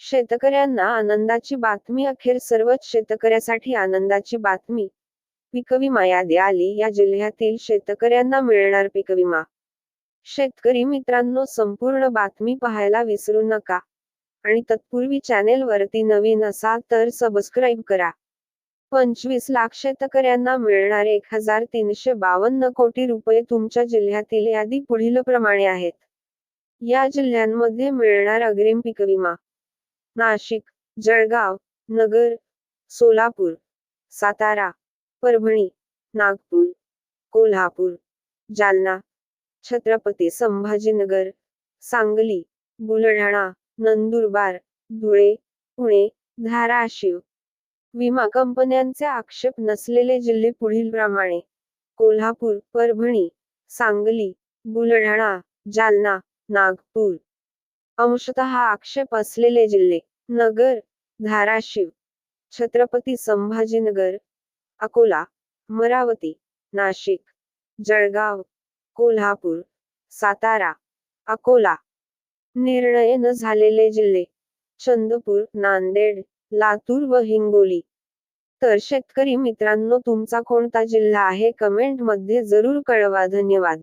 शेतकऱ्यांना आनंदाची बातमी अखेर सर्वच शेतकऱ्यासाठी आनंदाची बातमी. पीकविमा यादी आली या जिल्ह्यातील शेतकऱ्यांना मिळणार पीकविमा शेतकरी मित्रांनो संपूर्ण बातमी पाहायला विसरू नका. आणि तत्पूर्वी चॅनेल वरती नवीन असाल तर सबस्क्राईब करा. पंचवीस लाख शेतकऱ्यांना मिळणार एक हजार तीनशे बावन्न कोटी रुपये तुमच्या जिल्ह्यातील यादी पुढील प्रमाणे आहेत. या जिल्ह्यांमध्ये मिळणार अग्रिम पीक विमा. नाशिक जळगाव नगर सोलापूर सातारा परभणी नागपूर कोल्हापूर जालना छत्रपती संभाजीनगर सांगली बुलढाणा नंदुरबार धुळे पुणे धाराशिव. विमा कंपन्यांचे आक्षेप नसलेले जिल्हे पुढील प्रमाणे. कोल्हापूर परभणी सांगली बुलढाणा जालना नागपूर. अंशतः आक्षेप असलेले जिल्हे. नगर धाराशिव. छत्रपती संभाजीनगर अकोला अमरावती नाशिक. जळगाव कोल्हापूर सातारा अकोला. निर्णय न झालेले जिल्हे. चंद्रपूर नांदेड लातूर व हिंगोली. तर शेतकरी मित्रांनो तुमचा कोणता जिल्हा आहे? कमेंटमध्ये जरूर कळवा. धन्यवाद.